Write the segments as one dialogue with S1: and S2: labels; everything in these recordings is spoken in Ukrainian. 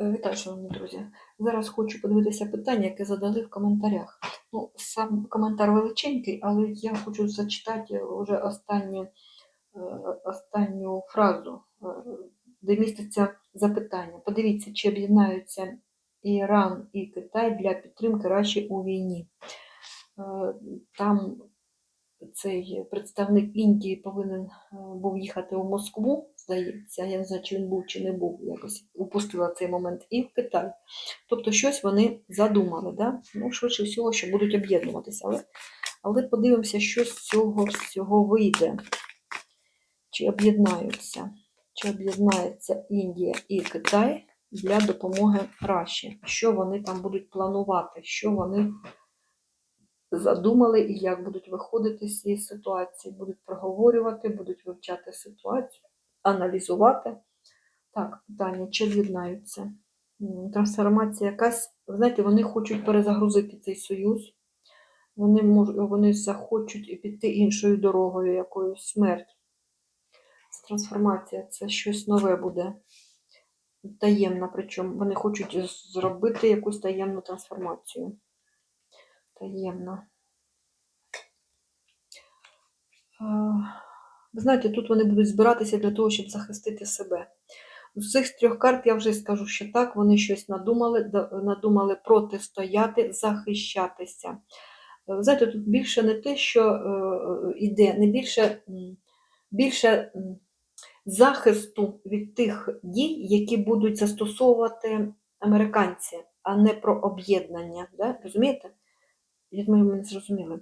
S1: Е, Вітаю, шановні друзі. Зараз хочу подивитися питання, яке задали в коментарях. Ну, сам коментар величенький, але я хочу зачитати вже останню, е, останню фразу, е, де міститься запитання. Подивіться, чи об'єднаються Іран і Китай для підтримки Раші у війні. Там цей представник Індії повинен був їхати у Москву, здається, я не знаю, чи він був, чи не був, якось упустила цей момент, і в Китай. Тобто щось вони задумали, да? ну, швидше всього, що будуть об'єднуватися. Але, але подивимося, що з цього всього вийде. Чи об'єднаються, чи об'єднається Індія і Китай для допомоги Раші. Що вони там будуть планувати, що вони задумали і як будуть виходити з цієї ситуації. Будуть проговорювати, будуть вивчати ситуацію, аналізувати. Так, питання, чи об'єднаються? М, Трансформація якась, ви знаєте, вони хочуть перезагрузити цей союз. Вони, мож, вони захочуть піти іншою дорогою, якоюсь смерть. Це трансформація, це щось нове буде. Таємна, причому вони хочуть зробити якусь таємну трансформацію. Таємно. Е, Ви знаєте, тут вони будуть збиратися для того, щоб захистити себе. З цих трьох карт я вже скажу, що так, вони щось надумали, надумали протистояти, захищатися. Е, знаєте, тут більше не те, що е, йде, не більше, більше захисту від тих дій, які будуть застосовувати американці, а не про об'єднання. Да? Розумієте? Я думаю, ми зрозуміли.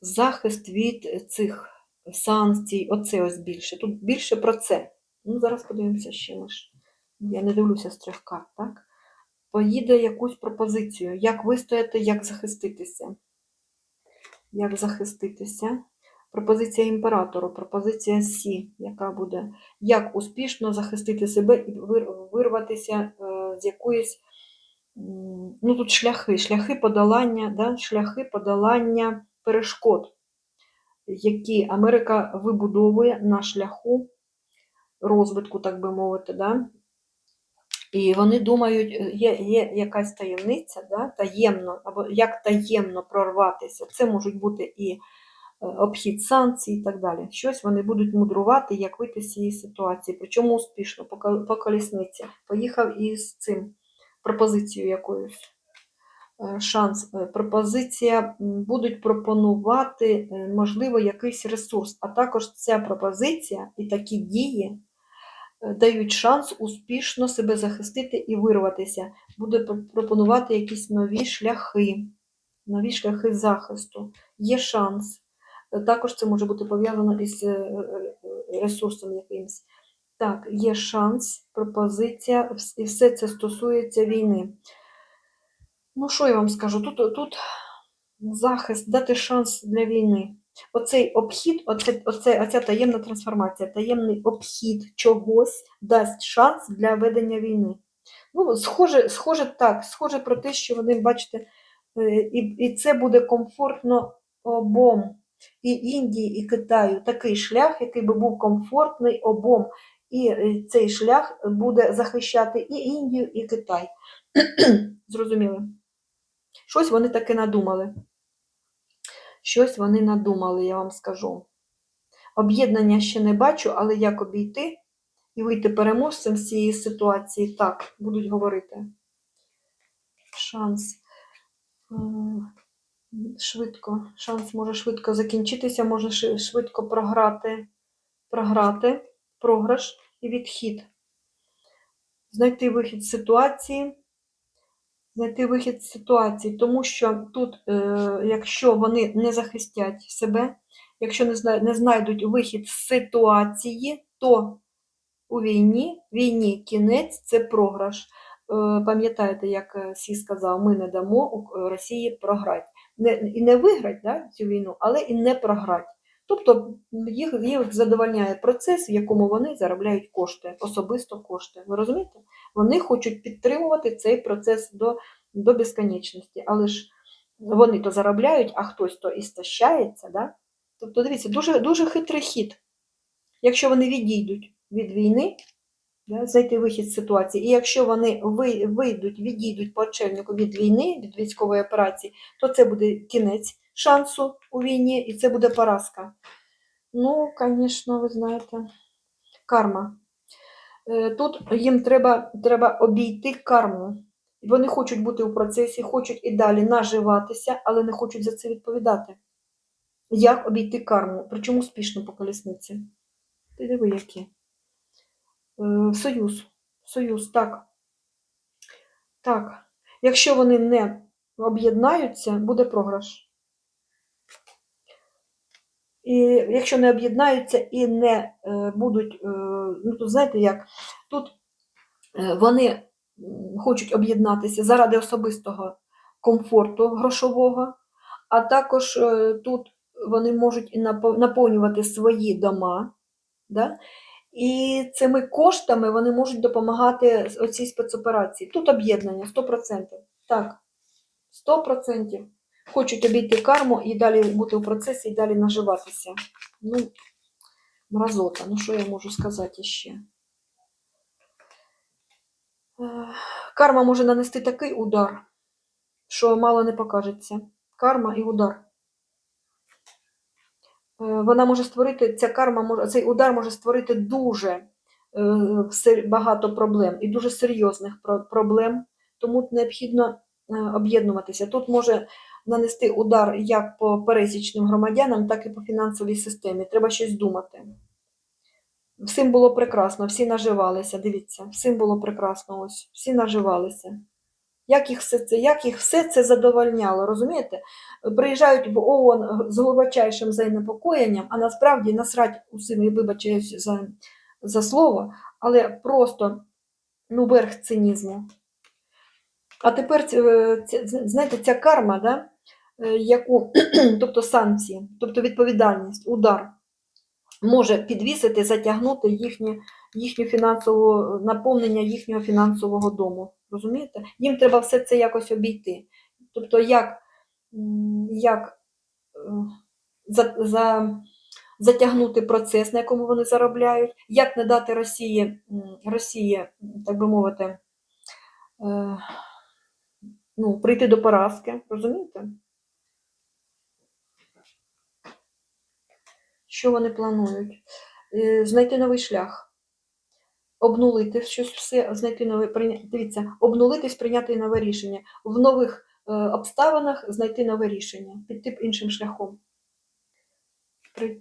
S1: Захист від цих санкцій, оце ось більше. Тут більше про це. Ну, зараз подивимося ще ж. Я не дивлюся з трьох карт, так? Поїде якусь пропозицію. Як вистояти, як захиститися. Як захиститися? Пропозиція імператору, пропозиція Сі, яка буде. Як успішно захистити себе і вирватися е, з якоїсь ну тут шляхи, шляхи подолання, да, шляхи подолання перешкод, які Америка вибудовує на шляху розвитку, так би мовити. Да? І вони думають, є, є якась таємниця, да, таємно, або як таємно прорватися. Це можуть бути і е, обхід санкцій і так далі. Щось вони будуть мудрувати, як вийти з цієї ситуації. Причому успішно, по колісниці. Поїхав із цим пропозицією якоюсь. Е, Шанс, е, пропозиція будуть пропонувати, е, можливо, якийсь ресурс. А також ця пропозиція і такі дії дають шанс успішно себе захистити і вирватися. Буде пропонувати якісь нові шляхи, нові шляхи захисту. Є шанс. Також це може бути пов'язано із ресурсом якимось. Так, є шанс, пропозиція, і все це стосується війни. Ну, що я вам скажу? Тут, тут захист, дати шанс для війни. Оцей обхід, оце, оце, оця таємна трансформація, таємний обхід чогось дасть шанс для ведення війни. Ну, схоже, схоже так, схоже про те, що вони, бачите, е, і, і це буде комфортно обом. І Індії, і Китаю такий шлях, який би був комфортний обом. І е, цей шлях буде захищати і Індію, і Китай. Зрозуміли? Щось вони таки надумали. Щось вони надумали, я вам скажу. Об'єднання ще не бачу, але як обійти і вийти переможцем з цієї ситуації, так, будуть говорити. Шанс. Швидко. Шанс може швидко закінчитися, може швидко програти, програти, програш і відхід. Знайти вихід з ситуації знайти вихід з ситуації, тому що тут, е, якщо вони не захистять себе, якщо не, знайдуть вихід з ситуації, то у війні, війні кінець це програш. Е, Пам'ятаєте, як е, Сі сказав, ми не дамо Росії програти. І не виграти да, цю війну, але і не програти. Тобто їх, їх задовольняє процес, в якому вони заробляють кошти, особисто кошти. Ви розумієте? Вони хочуть підтримувати цей процес до, до безконечності, але ж вони то заробляють, а хтось то і стощається. Да? Тобто, дивіться, дуже, дуже хитрий хід. Якщо вони відійдуть від війни, да, знайти вихід з ситуації. І якщо вони вийдуть, відійдуть по очельнику від війни, від військової операції, то це буде кінець шансу у війні, і це буде поразка. Ну, звісно, ви знаєте, карма. Е, Тут їм треба, треба обійти карму. Вони хочуть бути у процесі, хочуть і далі наживатися, але не хочуть за це відповідати. Як обійти карму? Причому успішно по колісниці? Ти диви, які. Е, Союз. Союз, так. Так. Якщо вони не об'єднаються, буде програш. І якщо не об'єднаються і не е, будуть, е, ну то знаєте як, тут е, вони хочуть об'єднатися заради особистого комфорту грошового, а також тут вони можуть і наповнювати свої дома, да? і цими коштами вони можуть допомагати оцій спецоперації. Тут об'єднання 100%. Так, 100%. Хочуть обійти карму і далі бути у процесі, і далі наживатися. Ну, мразота, ну що я можу сказати ще? Карма може нанести такий удар, що мало не покажеться. Карма і удар. Е, Вона може створити, ця карма цей удар може створити дуже е, багато проблем і дуже серйозних проблем. Тому необхідно е, об'єднуватися. Тут може нанести удар як по пересічним громадянам, так і по фінансовій системі. Треба щось думати. Всім було прекрасно, всі наживалися. Дивіться, всім було прекрасно. Ось, всі наживалися. Як їх все це, як їх все це задовольняло, розумієте? Приїжджають в ООН з глибочайшим занепокоєнням, а насправді насрать усім, і вибачаюсь за, за слово, але просто ну, верх цинізму. А тепер, е, знаєте, ця карма, да, яку, тобто санкції, тобто відповідальність, удар, може підвісити, затягнути їхнє, їхню фінансову наповнення їхнього фінансового дому. Розумієте? Їм треба все це якось обійти. Тобто, як, як е, за, за, затягнути процес, на якому вони заробляють, як не дати Росії, Росії так би мовити, е, ну, прийти до поразки, розумієте? Що вони планують? Е, Знайти новий шлях, обнулити щось все, знайти нове. Дивіться, обнулитись, прийняти нове рішення. В нових е, обставинах знайти нове рішення, піти іншим шляхом.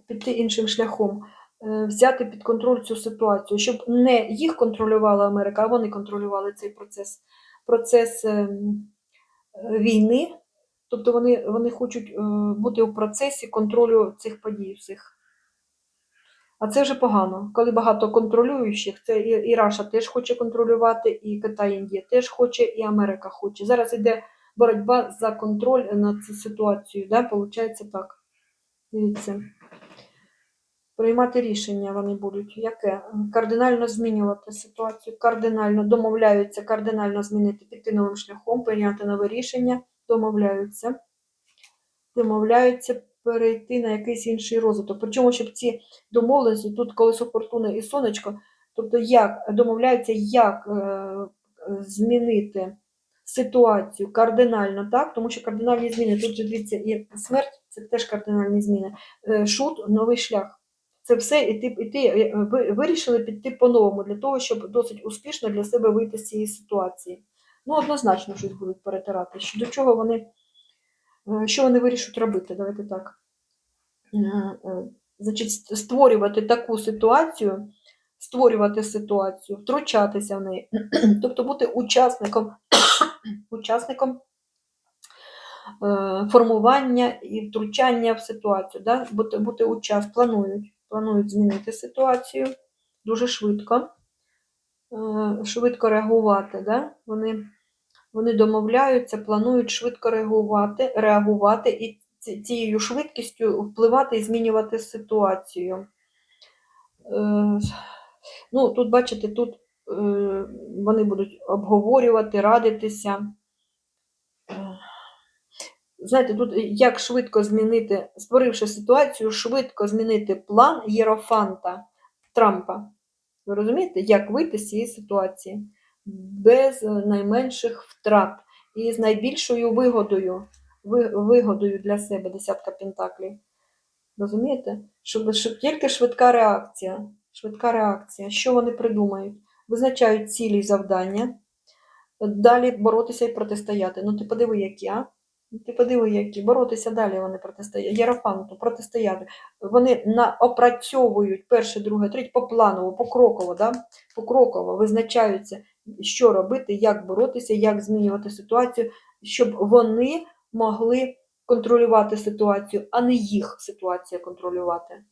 S1: Піти іншим шляхом, е, взяти під контроль цю ситуацію, щоб не їх контролювала Америка, а вони контролювали цей процес. Процес ем, війни, тобто вони, вони хочуть бути у процесі контролю цих подій всіх. А це вже погано. Коли багато контролюючих, це і, і Раша теж хоче контролювати, і Китай, Індія теж хоче, і Америка хоче. Зараз йде боротьба за контроль над цю ситуацією. Да? Получається так. Дивіться. Приймати рішення вони будуть. Яке? Кардинально змінювати ситуацію, кардинально домовляються, кардинально змінити, піти новим шляхом, прийняти нове рішення, домовляються. Домовляються перейти на якийсь інший розвиток. Причому, щоб ці домовленості, тут колесо фортуни і сонечко, тобто як домовляються, як е, змінити ситуацію кардинально, так? Тому що кардинальні зміни, тут же дивіться, і смерть це теж кардинальні зміни. Е, Шут новий шлях. Це все іти, іти, е, ви вирішили піти по-новому для того, щоб досить успішно для себе вийти з цієї ситуації. Ну, однозначно щось будуть перетирати. До чого вони, що вони вирішать робити? Давайте так. Е, е, Значить, створювати таку ситуацію, створювати ситуацію, втручатися в неї, тобто бути учасником, учасником е, формування і втручання в ситуацію, да? бути, бути учас, планують, планують змінити ситуацію дуже швидко, е, швидко реагувати. Да? Вони, вони домовляються, планують швидко реагувати, реагувати і цією швидкістю впливати і змінювати ситуацію. Е, Ну, тут, бачите, тут е, вони будуть обговорювати, радитися. Е, Знаєте, тут як швидко змінити, створивши ситуацію, швидко змінити план Єрофанта Трампа. Ви розумієте, як вийти з цієї ситуації без е, найменших втрат і з найбільшою вигодою, вигодою для себе десятка пентаклів. Розумієте? Щоб, щоб тільки швидка реакція. Швидка реакція. Що вони придумають? Визначають цілі і завдання. Далі боротися і протистояти. Ну ти подиви, які, а? Ну, Ти подиви, які. Боротися далі вони протистоять. Єрофанту, протистояти. Вони опрацьовують перше, друге, третє, попланово, покроково, да? покроково визначаються, що робити, як боротися, як змінювати ситуацію, щоб вони могли контролювати ситуацію, а не їх ситуація контролювати.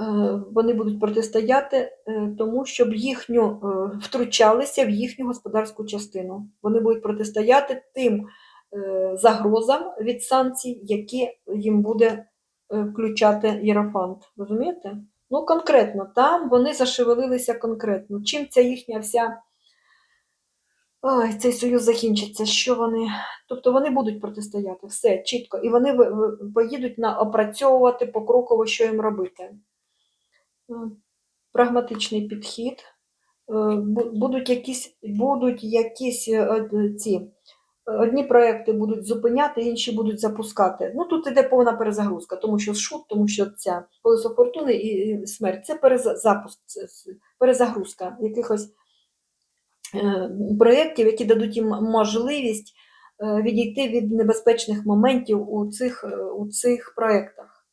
S1: Е, Вони будуть протистояти е, тому, щоб їхню е, втручалися в їхню господарську частину. Вони будуть протистояти тим загрозам від санкцій, які їм буде включати Єрофант. Розумієте? Ну, конкретно, там вони зашевелилися конкретно. Чим ця їхня вся. Ой, цей союз закінчиться. Що вони. Тобто вони будуть протистояти, все чітко. І вони поїдуть на опрацьовувати покроково, що їм робити. Е, Прагматичний підхід. Е, Будуть якісь, будуть якісь е, ці. Одні проекти будуть зупиняти, інші будуть запускати. Ну тут іде повна перезагрузка, тому що шут, тому що ця колесо фортуни і смерть це перезапуск, перезагрузка якихось е, проєктів, які дадуть їм можливість е, відійти від небезпечних моментів у цих, е, у цих проєктах.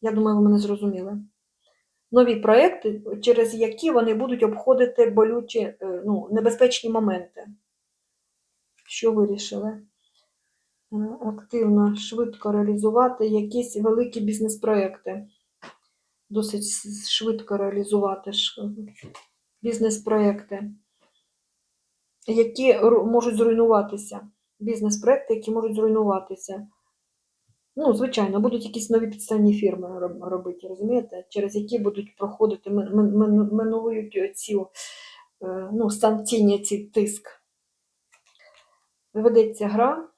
S1: Я думаю, ви мене зрозуміли. Нові проєкти, через які вони будуть обходити болючі, ну, небезпечні моменти. Що вирішили? Е, Активно, швидко реалізувати якісь великі бізнес-проєкти. Досить швидко реалізувати бізнес-проєкти, які можуть зруйнуватися. Бізнес-проєкти, які можуть зруйнуватися. Ну, звичайно, будуть якісь нові підставні фірми робити, розумієте, через які будуть проходити, мин- мин- мин- минують ці е, ну, санкційні ці тиск. Ведеться гра,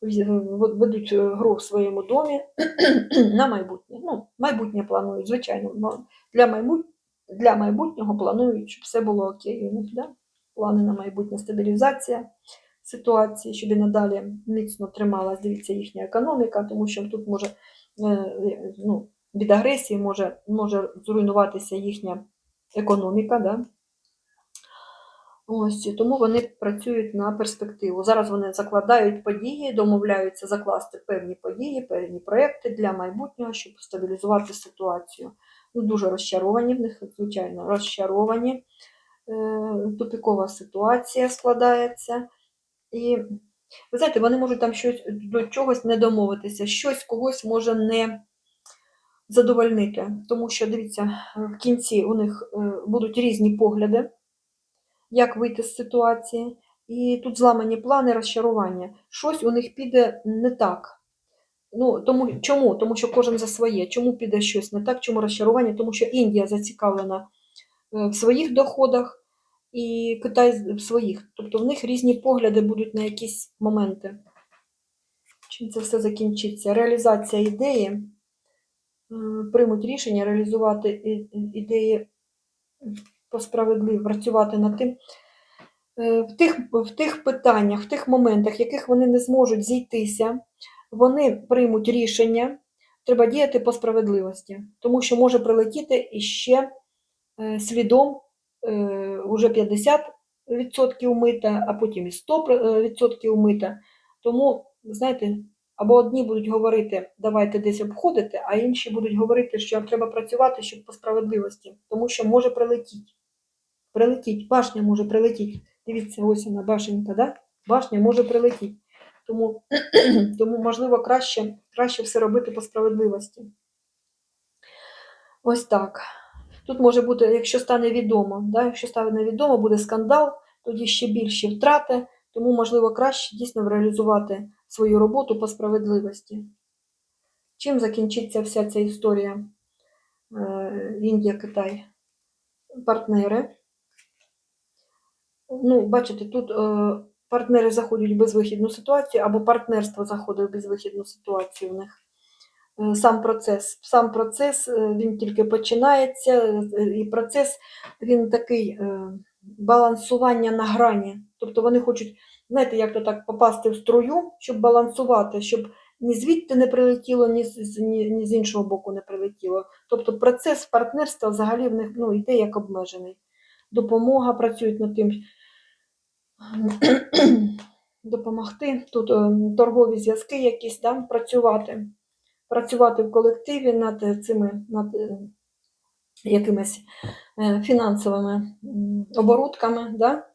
S1: ведуть е, гру в своєму домі на майбутнє. Ну, майбутнє планують, звичайно. Для, майбут... для майбутнього планують, щоб все було окей. У них, да? Плани на майбутнє стабілізація ситуації, щоб і надалі міцно трималась, дивіться, їхня економіка, тому що тут може е, ну, від агресії може, може зруйнуватися їхня економіка. Да? Ось, тому вони працюють на перспективу. Зараз вони закладають події, домовляються закласти певні події, певні проекти для майбутнього, щоб стабілізувати ситуацію. Ну, дуже розчаровані в них, звичайно, розчаровані. Е, Тупікова ситуація складається. І ви знаєте, вони можуть там щось до чогось не домовитися, щось когось може не задовольнити. Тому що, дивіться, в кінці у них е, будуть різні погляди, як вийти з ситуації. І тут зламані плани, розчарування. Щось у них піде не так. Ну, тому, чому? Тому що кожен за своє. Чому піде щось не так? Чому розчарування? Тому що Індія зацікавлена е, в своїх доходах і Китай в своїх. Тобто в них різні погляди будуть на якісь моменти. Чим це все закінчиться? Реалізація ідеї. Е, Приймуть рішення реалізувати ідеї по справедливо, працювати над тим. Е, В тих, в тих питаннях, в тих моментах, в яких вони не зможуть зійтися, вони приймуть рішення, треба діяти по справедливості, тому що може прилетіти іще е, слідом е, уже 50% мита, а потім і 100% мита. Тому, знаєте, або одні будуть говорити, давайте десь обходити, а інші будуть говорити, що треба працювати щоб по справедливості, тому що може прилетіти. Прилетіть, башня може прилетіти. Дивіться, ось вона башенька, да? башня може прилетіти. Тому, тому можливо, краще, краще все робити по справедливості. Ось так. Тут може бути, якщо стане відомо, да? якщо стане відомо, буде скандал, тоді ще більші втрати, тому, можливо, краще дійсно реалізувати свою роботу по справедливості. Чим закінчиться вся ця історія е, Індія-Китай? Партнери. Ну, бачите, тут е, партнери заходять в безвихідну ситуацію, або партнерство заходить в безвихідну ситуацію в них. е, сам процес. Сам процес е, він тільки починається, е, і процес він такий балансування на грані. Тобто вони хочуть, знаєте, як то так попасти в струю, щоб балансувати, щоб ні звідти не прилетіло, ні з, ні, ні з іншого боку не прилетіло. Тобто процес партнерства взагалі в них ну, йде як обмежений. Допомога працюють над тим. Допомогти тут е, торгові зв'язки якісь да, працювати, працювати в колективі над цими над е, якимись е, фінансовими оборудками. Да?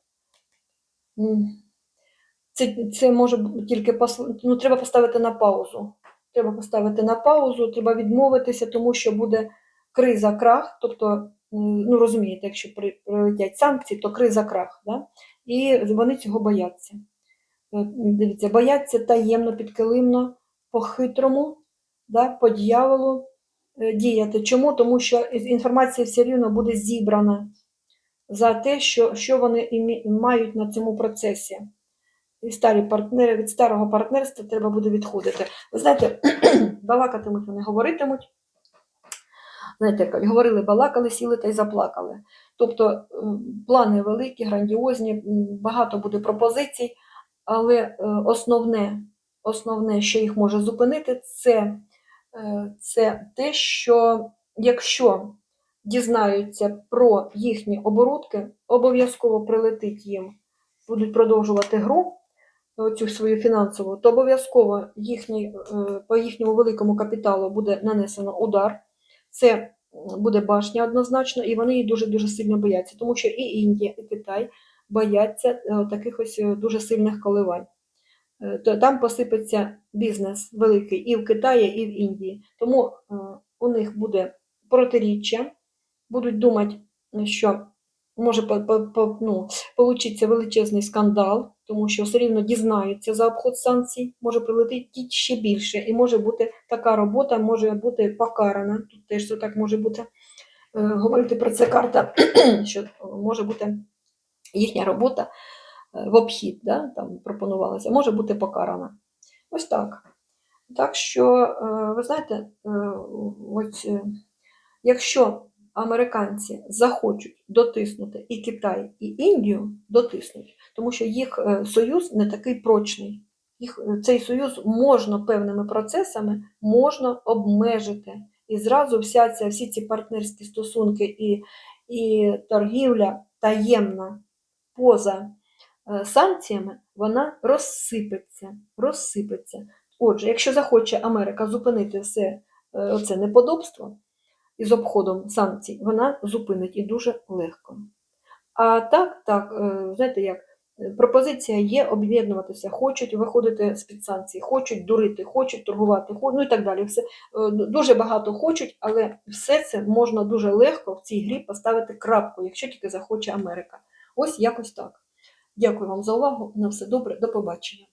S1: Це, це може тільки ну, треба поставити на паузу. Треба поставити на паузу, треба відмовитися, тому що буде криза, крах. Тобто, ну розумієте, якщо прилетять санкції, то криза, крах. Да? І вони цього бояться. Е, Дивіться, бояться таємно, підкилимно, по-хитрому, да, по дьяволу е, діяти. Чому? Тому що інформація все рівно буде зібрана за те, що, що вони мають на цьому процесі. І старі партнери, від старого партнерства треба буде відходити. Ви знаєте, балакатимуть вони, говоритимуть. Знаєте, говорили, балакали, сіли та й заплакали. Тобто е, плани великі, грандіозні, багато буде пропозицій, але е, основне, основне, що їх може зупинити, це, е, це те, що якщо дізнаються про їхні оборудки, обов'язково прилетить їм, будуть продовжувати гру, цю свою фінансову, то обов'язково їхній, е, по їхньому великому капіталу буде нанесено удар. Це буде башня однозначно, і вони її дуже-дуже сильно бояться, тому що і Індія, і Китай бояться е, таких ось е, дуже сильних коливань. Е, там посипеться бізнес великий і в Китаї, і в Індії. Тому у них буде протиріччя, будуть думати, що може по, ну, получиться величезний скандал, тому що все рівно дізнаються за обход санкцій, може прилетіти ще більше, і може бути така робота, може бути покарана. Тут теж це так може бути. Е, Говорити про це карта, що може бути їхня робота е, в обхід, да, там пропонувалася, може бути покарана. Ось так. Так що, е, ви знаєте, ось, якщо американці захочуть дотиснути і Китай, і Індію дотиснуть, тому що їх е, союз не такий прочний. Їх, е, цей союз можна певними процесами можна обмежити. І зразу вся ця, всі ці партнерські стосунки і, і торгівля таємна поза е, санкціями, вона розсипеться. розсипеться. Отже, якщо захоче Америка зупинити все е, оце неподобство із обходом санкцій, вона зупинить і дуже легко. А так, так, е, знаєте як, е, пропозиція є об'єднуватися, хочуть виходити з-під санкцій, хочуть дурити, хочуть торгувати, хо- ну і так далі. Все, е, дуже багато хочуть, але все це можна дуже легко в цій грі поставити крапку, якщо тільки захоче Америка. Ось якось так. Дякую вам за увагу. На все добре, до побачення.